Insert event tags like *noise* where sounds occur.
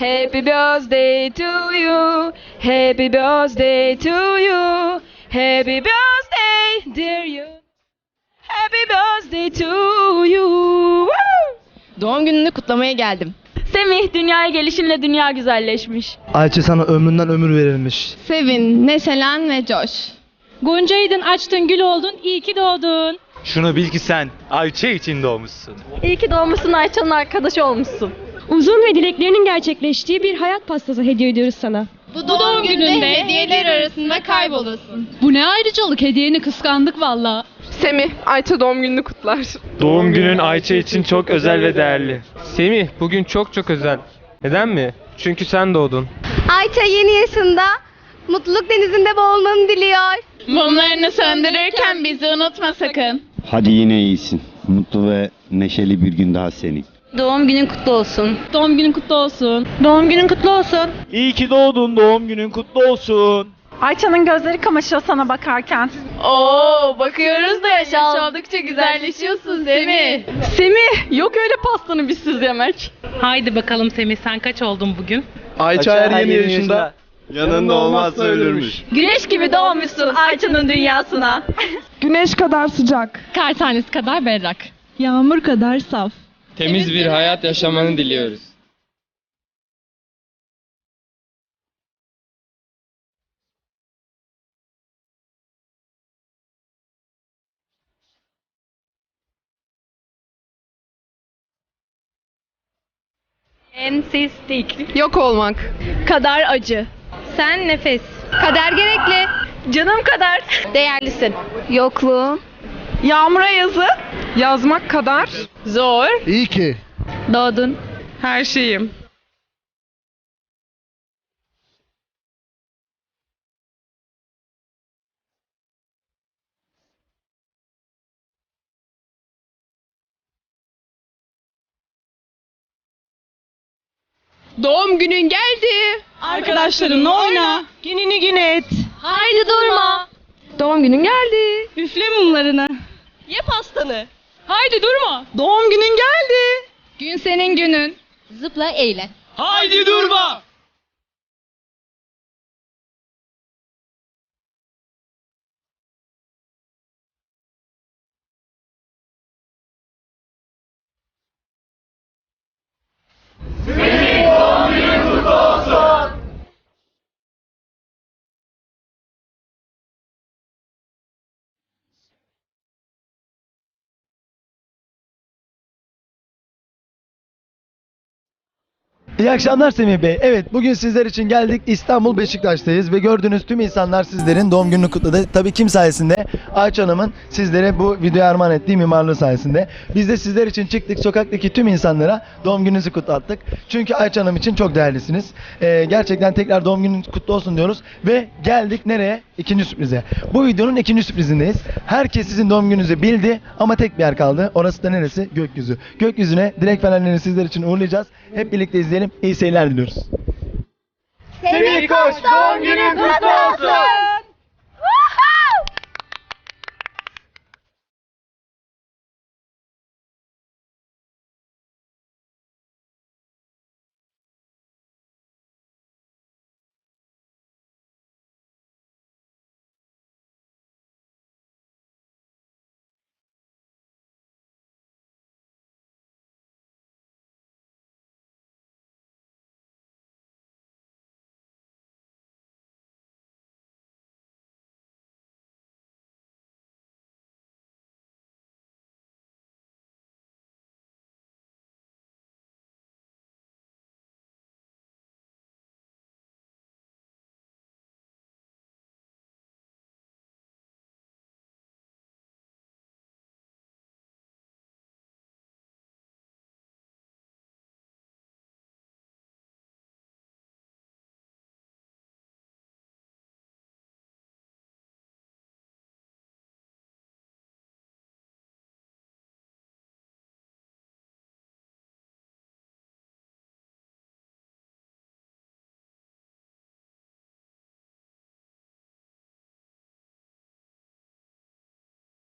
Happy birthday to you. Happy birthday to you. Happy birthday dear you. Happy birthday to you. Woo! Doğum gününü kutlamaya geldim. Semih dünyaya gelişinle dünya güzelleşmiş. Ayça sana ömründen ömür verilmiş. Sevin, neşelen ve coş. Goncaydın, açtın, gül oldun, iyi ki doğdun. Şunu bil ki sen Ayça için doğmuşsun. İyi ki doğmuşsun Ayça'nın arkadaşı olmuşsun. Uzun ve dileklerinin gerçekleştiği bir hayat pastası hediye ediyoruz sana. Bu doğum, gününde hediyeler arasında kaybolasın. Bu ne ayrıcalık, hediyeni kıskandık valla. Semih, Ayça doğum gününü kutlar. Doğum günün Ayça için çok özel ve değerli. Semih bugün çok çok özel. Neden mi? Çünkü sen doğdun. Ayça yeni yaşında mutluluk denizinde boğulmanı diliyor. Mumlarını söndürürken bizi unutma sakın. Hadi yine iyisin. Mutlu ve neşeli bir gün daha senin. Doğum günün kutlu olsun. Doğum günün kutlu olsun. Doğum günün kutlu olsun. İyi ki doğdun doğum günün kutlu olsun. Ayça'nın gözleri kamaşıyor sana bakarken. Oo, bakıyoruz da yaş aldıkça güzelleşiyorsun Semih. Semih, yok öyle pastanı bizsiz yemek. Haydi bakalım Semih, sen kaç oldun bugün? Ayça her yeni yaşında. Yanında olmazsa ölürmüş. Güneş gibi doğmuşsun Ayça'nın dünyasına. *laughs* Güneş kadar sıcak. Kar tanesi kadar berrak. Yağmur kadar saf. Temiz bir hayat yaşamanı diliyoruz. Ensistik. Yok olmak. Kadar acı. Sen nefes. Kader gerekli. Canım kadar. Değerlisin. Yokluğu. Yağmura yazı. Yazmak kadar. Zor. İyi ki. Doğdun. Her şeyim. Doğum günün geldi. Arkadaşlarınla oyna. Gününü gün et. Haydi durma. Doğum günün geldi. Üfle mumlarını. Ye pastanı. Haydi durma. Doğum günün geldi. Gün senin günün. Zıpla eğlen. Haydi durma. İyi akşamlar Semih Bey. Evet bugün sizler için geldik. İstanbul Beşiktaş'tayız ve gördüğünüz tüm insanlar sizlerin doğum gününü kutladı. Tabii kim sayesinde? Ayça Hanım'ın sizlere bu videoyu armağan ettiği mimarlığı sayesinde. Biz de sizler için çıktık sokaktaki tüm insanlara doğum gününüzü kutlattık. Çünkü Ayça Hanım için çok değerlisiniz. Ee, gerçekten tekrar doğum gününüz kutlu olsun diyoruz. Ve geldik nereye? İkinci sürprize. Bu videonun ikinci sürprizindeyiz. Herkes sizin doğum gününüzü bildi ama tek bir yer kaldı. Orası da neresi? Gökyüzü. Gökyüzüne direkt fenerlerini sizler için uğurlayacağız. Hep birlikte izleyelim. İyi seyirler diliyoruz. Semih Koç doğum günün kutlu olsun.